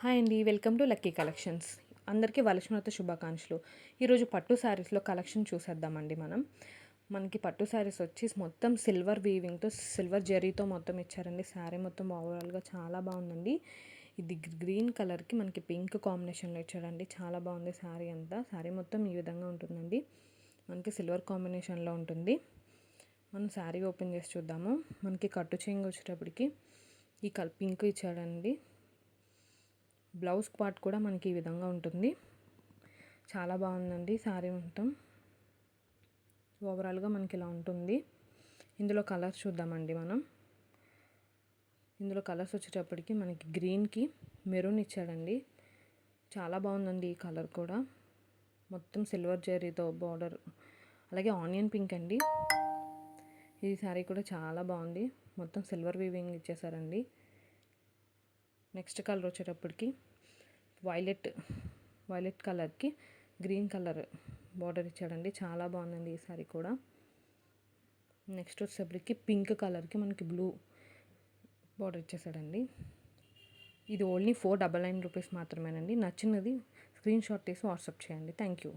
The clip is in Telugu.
హాయ్ అండి వెల్కమ్ టు లక్కీ కలెక్షన్స్. అందరికీ వలసనత శుభాకాంక్షలు. ఈరోజు పట్టు శారీస్లో కలెక్షన్ చూసేద్దామండి మనం. మనకి పట్టు శారీస్ వచ్చి మొత్తం సిల్వర్ వీవింగ్తో సిల్వర్ జరీతో మొత్తం ఇచ్చారండి. శారీ మొత్తం ఓవరాల్గా చాలా బాగుందండి. ఇది గ్రీన్ కలర్కి మనకి పింక్ కాంబినేషన్లో ఇచ్చాడండి. చాలా బాగుంది శారీ అంతా. శారీ మొత్తం ఈ విధంగా ఉంటుందండి. మనకి సిల్వర్ కాంబినేషన్లో ఉంటుంది. మనం శారీ ఓపెన్ చేసి చూద్దాము. మనకి కట్టు చేయింగ్ వచ్చేటప్పటికి ఈ కల్ పింక్ ఇచ్చాడండి. బ్లౌజ్ పార్ట్ కూడా మనకి ఈ విధంగా ఉంటుంది. చాలా బాగుందండి శారీ మొత్తం. ఓవరాల్గా మనకి ఇలా ఉంటుంది. ఇందులో కలర్స్ చూద్దామండి మనం. ఇందులో కలర్స్ వచ్చేటప్పటికి మనకి గ్రీన్కి మెరూన్ ఇచ్చాడండి. చాలా బాగుందండి ఈ కలర్ కూడా. మొత్తం సిల్వర్ జెర్రీతో బార్డర్ అలాగే ఆనియన్ పింక్ అండి. ఈ శారీ కూడా చాలా బాగుంది. మొత్తం సిల్వర్ వీవింగ్ ఇచ్చేసారండి నెక్స్ట్ కలర్ వచ్చేటప్పటికి వైలెట్ వైలెట్ కలర్కి గ్రీన్ కలర్ బార్డర్ ఇచ్చాడండి. చాలా బాగుందండి ఈ సారీ కూడా. నెక్స్ట్ వచ్చేటప్పటికి పింక్ కలర్కి మనకి బ్లూ బార్డర్ ఇచ్చేసాడండి. ఇది only four double nine rupees మాత్రమేనండి. నచ్చినది స్క్రీన్ షాట్ తీసి వాట్సాప్ చేయండి. Thank you.